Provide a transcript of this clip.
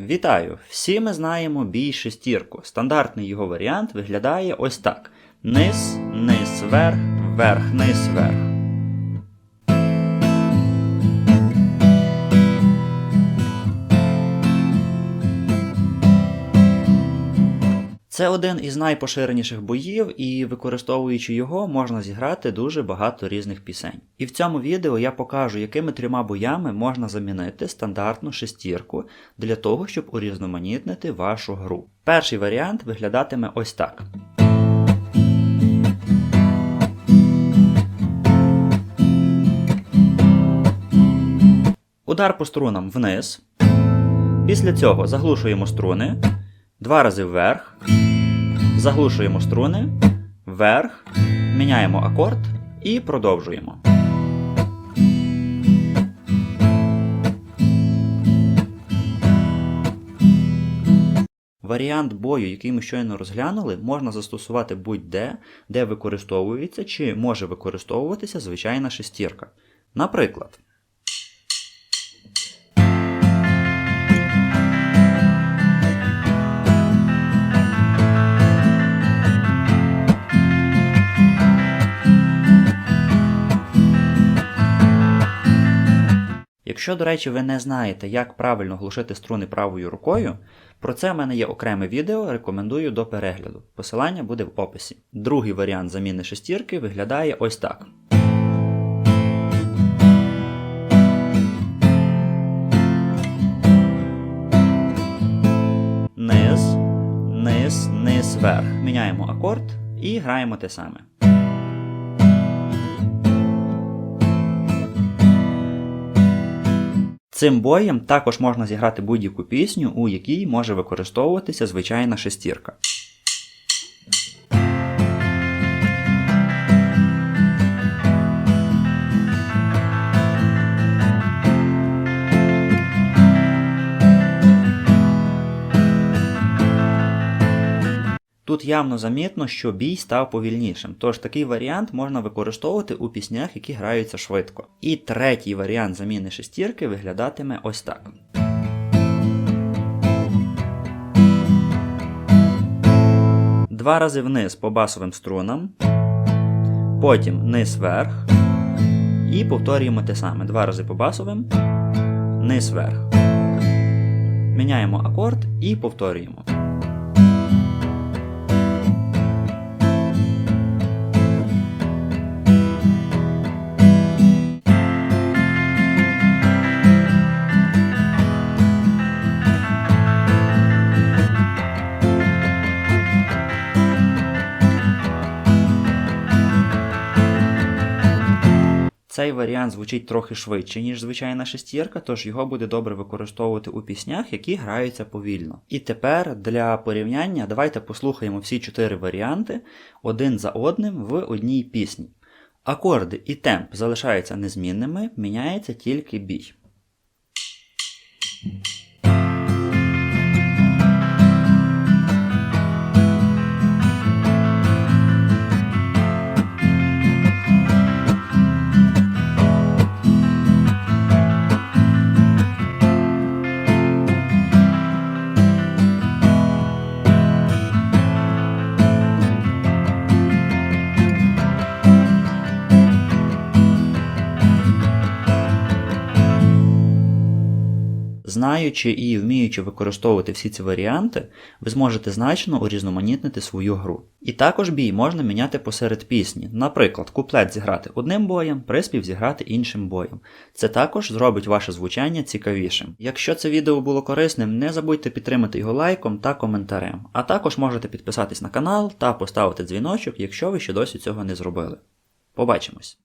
Вітаю! Всі ми знаємо бій шестірку. Стандартний його варіант виглядає ось так: низ, низ, верх, верх, низ, верх. Це один із найпоширеніших боїв, і використовуючи його, можна зіграти дуже багато різних пісень. І в цьому відео я покажу, якими трьома боями можна замінити стандартну шестірку для того, щоб урізноманітнити вашу гру. Перший варіант виглядатиме ось так. Удар по струнам вниз. Після цього заглушуємо струни. Два рази вверх. Заглушуємо струни. Вверх. Міняємо акорд і продовжуємо. Варіант бою, який ми щойно розглянули, можна застосувати будь-де, де використовується чи може використовуватися звичайна шестірка. Наприклад. Якщо, до речі, ви не знаєте, як правильно глушити струни правою рукою, про це в мене є окреме відео, рекомендую до перегляду. Посилання буде в описі. Другий варіант заміни шестірки виглядає ось так. Низ, низ, низ, верх. Міняємо акорд і граємо те саме. Цим боєм також можна зіграти будь-яку пісню, у якій може використовуватися звичайна шестірка. Тут явно замітно, що бій став повільнішим, тож такий варіант можна використовувати у піснях, які граються швидко. І третій варіант заміни шестірки виглядатиме ось так. Два рази вниз по басовим струнам, потім низ вверх. І повторюємо те саме. Два рази по басовим, низ вверх. Міняємо акорд і повторюємо. Цей варіант звучить трохи швидше, ніж звичайна шестірка, тож його буде добре використовувати у піснях, які граються повільно. І тепер для порівняння давайте послухаємо всі чотири варіанти один за одним в одній пісні. Акорди і темп залишаються незмінними, міняється тільки бій. Знаючи і вміючи використовувати всі ці варіанти, ви зможете значно урізноманітнити свою гру. І також бій можна міняти посеред пісні. Наприклад, куплет зіграти одним боєм, приспів зіграти іншим боєм. Це також зробить ваше звучання цікавішим. Якщо це відео було корисним, не забудьте підтримати його лайком та коментарем. А також можете підписатись на канал та поставити дзвіночок, якщо ви ще досі цього не зробили. Побачимось!